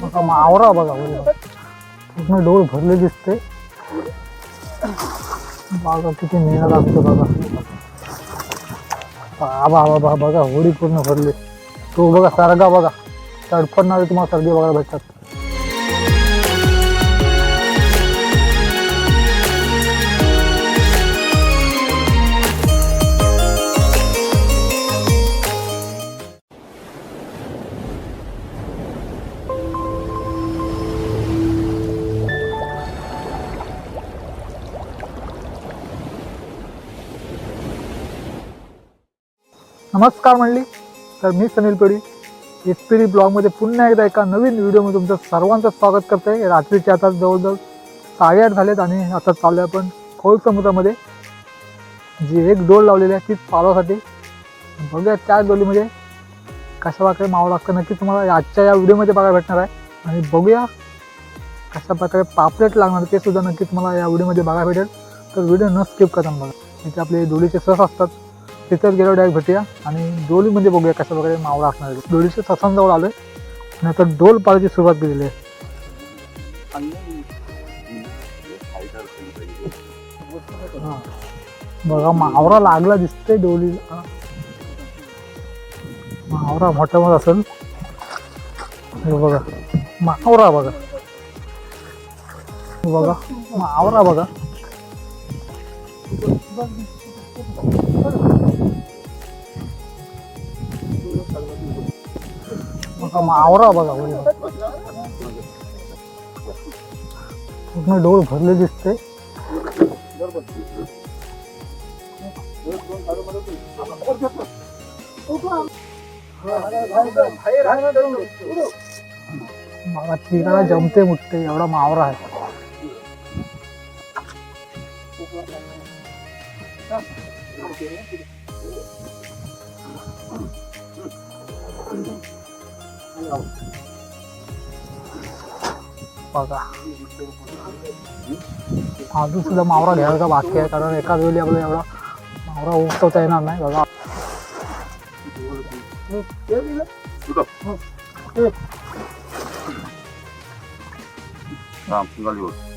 बघा मावरा बघा बघा. पूर्ण डोळ भरले दिसते. बघा किती मेहनत असते बघा. आबा बघा बघा पूर्ण भरली. तो बघा सारगा बघा. तडफडणारे तुम्हाला सर्दी बघायला भेटतात. नमस्कार म्हणली तर मी सनील पेढी. एच पी डी ब्लॉगमध्ये पुन्हा एकदा एका नवीन व्हिडिओमध्ये तुमचं सर्वांचं स्वागत करते रात्रीचे आता जवळजवळ साडेआठ झालेत आणि आता चाललो आहे आपण खोल समुद्रामध्ये. जी एक डोल लावलेली आहे तीच पालवासाठी बघूया त्या डोलीमध्ये कशा प्रकारे मावं लागतं. नक्की तुम्हाला आजच्या या व्हिडिओमध्ये बघायला भेटणार आहे. आणि बघूया कशा प्रकारे पापलेट लागणार ते सुद्धा नक्की तुम्हाला या व्हिडिओमध्ये बघायला भेटेल. तर व्हिडिओ न स्किप करताना बघा. इथे आपले डोलीचे सस असतात. तिथंच गेलो डायरेक्ट भेटूया. आणि डोलीमध्ये म्हणजे बघूया कशा प्रकारे मावळा असणार आहे. डोलीच्या ससांजवळ आलोय. आणि आता डोल पाडायची सुरुवात केलेली आहे. बघा मावरा लागला दिसतोय डोलीला. मावरा मोठा मोठा असेल. हे बघा मावरा बघा. बघा मावरा बघा. आवरा मावरा बघा पूर्ण डोळ भरले दिसते. मला तिला जमते मुठते एवढा मावरा आहे. बघा. अजून सुद्धा मावरा घ्यायचा बाकी आहे कारण एकाच वेळी आपला एवढा मावरा उठवता येणार नाही बघा.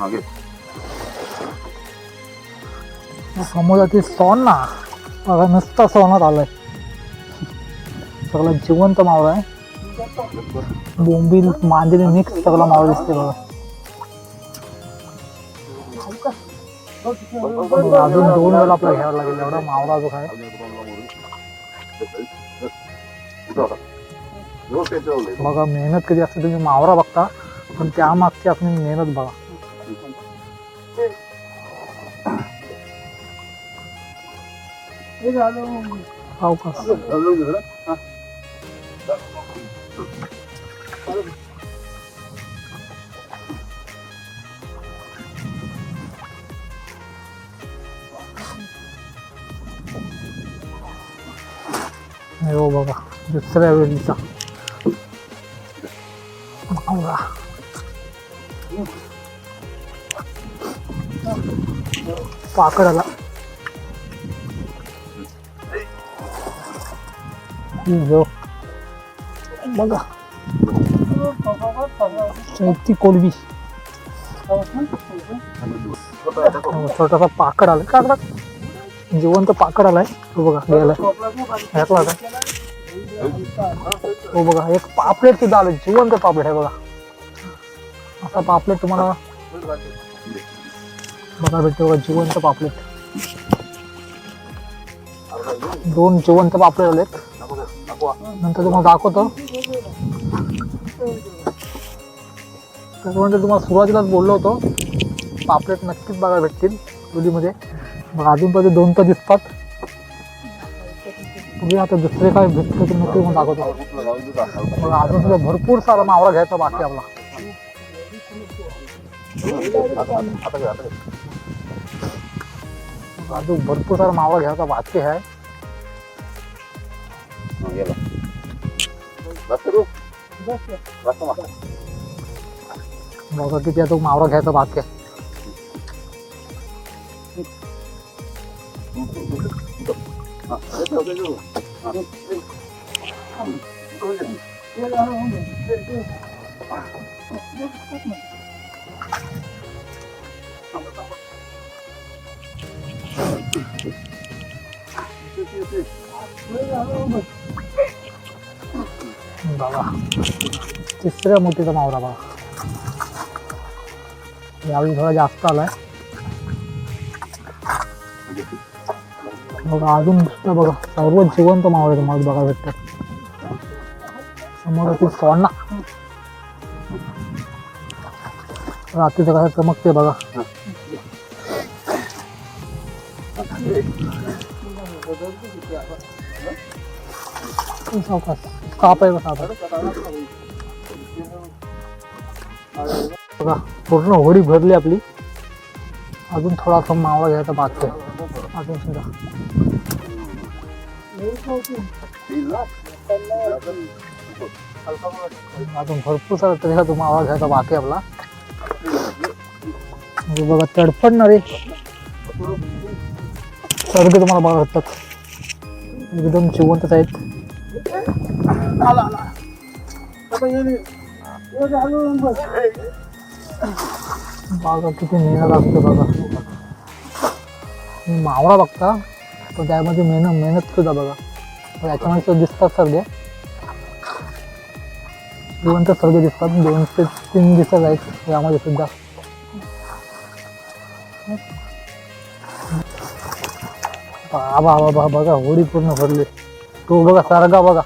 मागे समुद्रातील सोन ना बघा नुसता सोनात आलाय. सगळं जिवंत मावळा आहे. बोंबील मांजरी मिक्स सगळा मावळा दिसते बघा. अजून दोन वेळा आपल्याला घ्यावं लागेल एवढा मावळा जो काय बघा मेहनत कधी असते तुम्ही मावरा बघता पण त्या मागची आपली मेहनत बघा. हो का दुसऱ्या वेळीचा मावळा पाकड आला बघा. चैती कोलबी हो, छोटासा पाकड आलाय का बघ? जिवंत पाकड आलाय बघा घ्यायला घातला का हो बघा एक पापलेट सुद्धा आलं जिवंत पापलेट आहे बघा. असा पापलेट तुम्हाला बघा भेटतो बघा जिवंत पापलेट. दोन जिवंत पापलेट आलेत. नंतर तुम्हाला दाखवतो. त्याच्यामध्ये तुम्हाला सुरुवातीलाच बोललो होतो. पापलेट नक्कीच बघा भेटतील डोलीमध्ये मग अजूनपर्यंत दोन तर दिसतात. बघूया आता दुसरे काय भेटतं ते नक्की मग दाखवतो. मग अजून सुद्धा भरपूर सारा मावळा घ्यायचा बाकी आपला. अजून भरपूर सारा मावळा घ्यायचा बाकी आहे. बघा किती तो मावळा घ्यायचा बाकी आहे. तिसऱ्या मोठीचा मावरा बघा यावेळी थोडा जास्त आलाय. बघा अजून नुसतं बघा सर्व जिवंत मावळे तुम्हाला बघा भेटतात समोर ती सोना रात्रीचं कसं चमकते बघा. सावकाश. काप आहे बघा बघा पूर्ण होडी भरली आपली. अजून थोडासा मावळा घ्यायचा बाकी आहे. अजून सुद्धा. अजून भरपूर सारा तरी तुम्हाला मावळा घ्यायचा बाकी आपला म्हणजे बघा तडफडणारे सर्ग तुम्हाला बघा वाटतात एकदम जिवंतच आहेत बघा किती मेहनत असते बघा मावळा बघता. पण त्यामध्ये मेहनत मेहनत सुद्धा बघा. पण याच्यामध्ये दिसतात सर्गे जिवंत सर्गे दिसतात. दोन ते तीन दिसत आहेत यामध्ये सुद्धा. बाबा बाबा बघा होडी पूर्ण भरली. तो बघा सारगा बघा.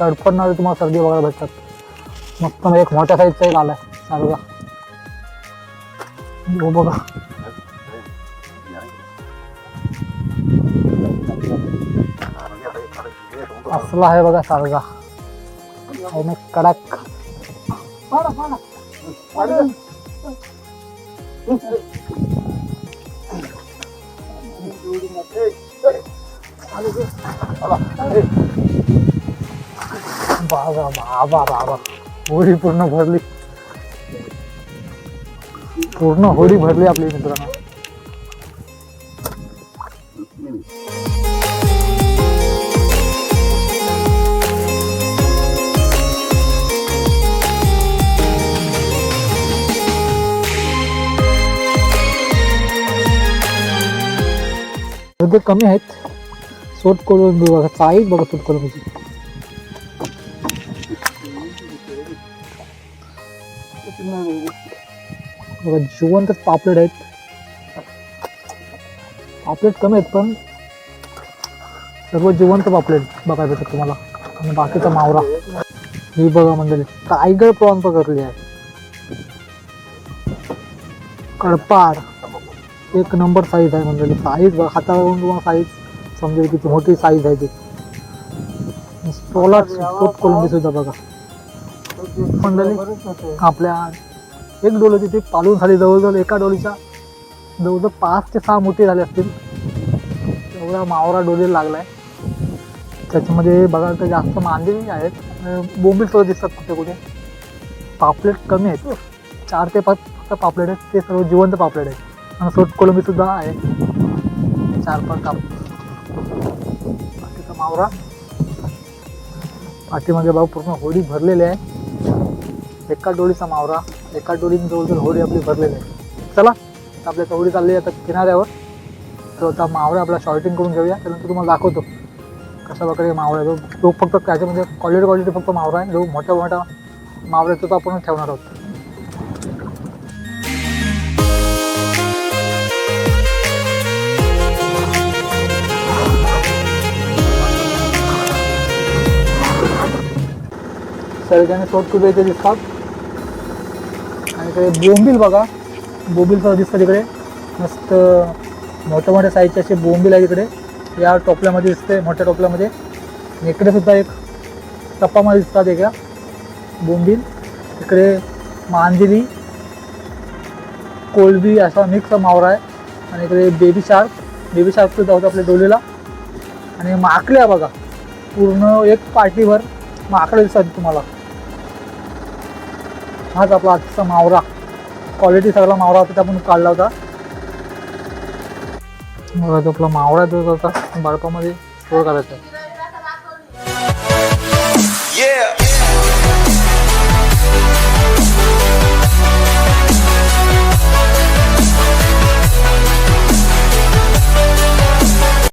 तडफडणारे तुम्हाला सर्दी बघायला भेटतात. मग पण एक मोठ्या साईजचा एक आलाय सारगा. हो बघा. असला आहे बघा सारगा आणि कडक. बाबा बाबा बाबा. होळी पूर्ण भरली. पूर्ण होळी भरली आपली मित्रांनो. सध्या कमी आहेत. सोट करून बघा साईज बघा सोट करून बघा. जिवंतच पापलेट आहेत. पापलेट कमी आहेत पण सर्व जिवंत पापलेट बघा भेटत तुम्हाला. आणि बाकीचा मावरा. ही बघा म्हणजे टायगर प्रॉन पकडली आहे. कडपाड. एक नंबर साईज आहे म्हणजे साईज हातावरून तुम्हाला साईज समजेल किती मोठी साईज आहे ती. सोला सोट कोलंबी सुद्धा बघा. मंडळी आपल्या एक डोलं तिथे पालून झाली जवळजवळ एका डोलीच्या जवळजवळ पाच ते सहा मोठी झाले असतील. एवढा मावरा डोली लागलाय. त्याच्यामध्ये बघा तर जास्त मांदेली आहेत. बोंबील सुद्धा दिसतात कुठे कुठे. पापलेट कमी आहेत. चार ते पाच फक्त पापलेट आहेत. ते सर्व जिवंत पापलेट आहेत. आणि सोट कोलंबी सुद्धा आहे. चार पाच काप. बाकीचा मावरा. पाठीमागे भाऊ पूर्ण होडी भरलेली आहे. एका डोळीचा मावरा एका डोळीने जवळजवळ होडी आपली भरलेली आहे. चला आता आपल्या होडी चालली आहे आता किनाऱ्यावर. तर आता मावळा आपला शॉर्टिंग करून घेऊया. त्यानंतर तुम्हाला दाखवतो कशा प्रकारे मावळा आहे. तो फक्त त्याच्यामध्ये क्वालिटी क्वालिटी फक्त मावरा आहे. जो मोठ्या मोठ्या मावऱ्याचा तो आपण ठेवणार आहोत. सगळ्याने शॉर्ट कुठे इथे दिसतात. आणि इकडे बोंबील बघा. बोंबील सुद्धा दिसतात इकडे. मस्त मोठ्या मोठ्या साईजचे असे बोंबील आहे इकडे. या टोपल्यामध्ये दिसते मोठ्या टोपल्यामध्ये. इकडे सुद्धा एक टप्पामध्ये दिसतात एका बोंबील. इकडे मांदिली कोळबी असा मिक्स मावरा आहे. आणि इकडे बेबी शार्क बेबी शार्क सुद्धा होतं आपल्या डोलीला. आणि माकल्या बघा. पूर्ण एक पार्टीवर माकडं दिसतात तुम्हाला. हाच आपला आजचा मावरा. क्वालिटी सगळा मावरा होता आपण काढला होता. तो आपला मावळा जो होता बाळपामध्ये स्टोर करायचा